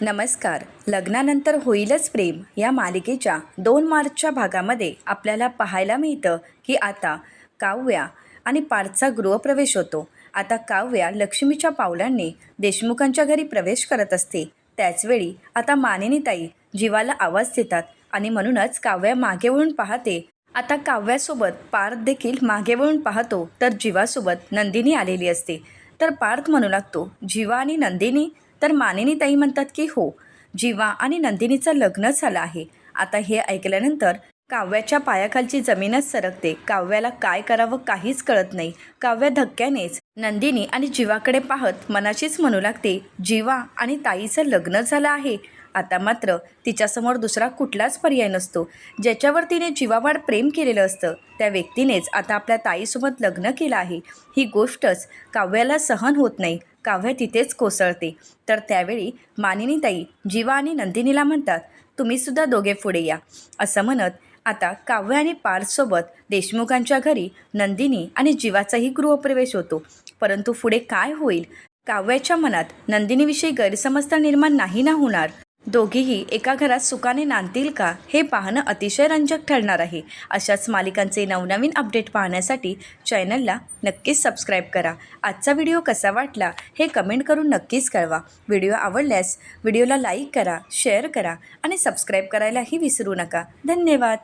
नमस्कार. लग्नानंतर होईलच प्रेम या मालिकेच्या दोन मार्चच्या भागामध्ये आपल्याला पाहायला मिळतं की आता काव्या आणि पार्थचा गृहप्रवेश होतो. आता काव्या लक्ष्मीच्या पावलांनी देशमुखांच्या घरी प्रवेश करत असते. त्याचवेळी आता मानिनीताई जीवाला आवाज देतात आणि म्हणूनच काव्या मागे वळून पाहते. आता काव्यासोबत पार्थ देखील मागे वळून पाहतो तर जीवासोबत नंदिनी आलेली असते. तर पार्थ म्हणू लागतो जीवा आणि नंदिनी तर मानिनीताई म्हणतात की हो जीवा आणि नंदिनीचं लग्न झालं आहे. आता हे ऐकल्यानंतर काव्याच्या पायाखालची जमीनच सरकते. काव्याला काय करावं काहीच कळत नाही. काव्या धक्क्यानेच नंदिनी आणि जीवाकडे पाहत मनाशीच म्हणू लागते जीवा आणि ताईचं लग्न झालं आहे. आता मात्र तिच्यासमोर दुसरा कुठलाच पर्याय नसतो. ज्याच्यावर तिने जीवावाड प्रेम केलेलं असतं त्या व्यक्तीनेच आता आपल्या ताईसोबत लग्न केलं आहे. ही गोष्टच काव्याला सहन होत नाही. काव्य तिथेच कोसळते. तर त्यावेळी मानिनीताई जीवा आणि नंदिनीला म्हणतात तुम्हीसुद्धा दोघे पुढे या. असं म्हणत आता काव्य आणि पार्थसोबत देशमुखांच्या घरी नंदिनी आणि जीवाचाही गृहप्रवेश होतो. परंतु पुढे काय होईल? काव्याच्या मनात नंदिनीविषयी गैरसमज तर निर्माण नाही ना होणार? दोघीही एका घरात सुखाने नांदतील का? हे पाहणं अतिशय रंजक ठरणार आहे. अशाच मालिकांचे नवनवीन अपडेट पाहण्यासाठी चॅनलला नक्कीच सबस्क्राईब करा. आजचा व्हिडिओ कसा वाटला हे कमेंट करून नक्कीच कळवा. व्हिडिओ आवडल्यास व्हिडिओला लाईक करा शेअर करा आणि सबस्क्राईब करायलाही विसरू नका. धन्यवाद!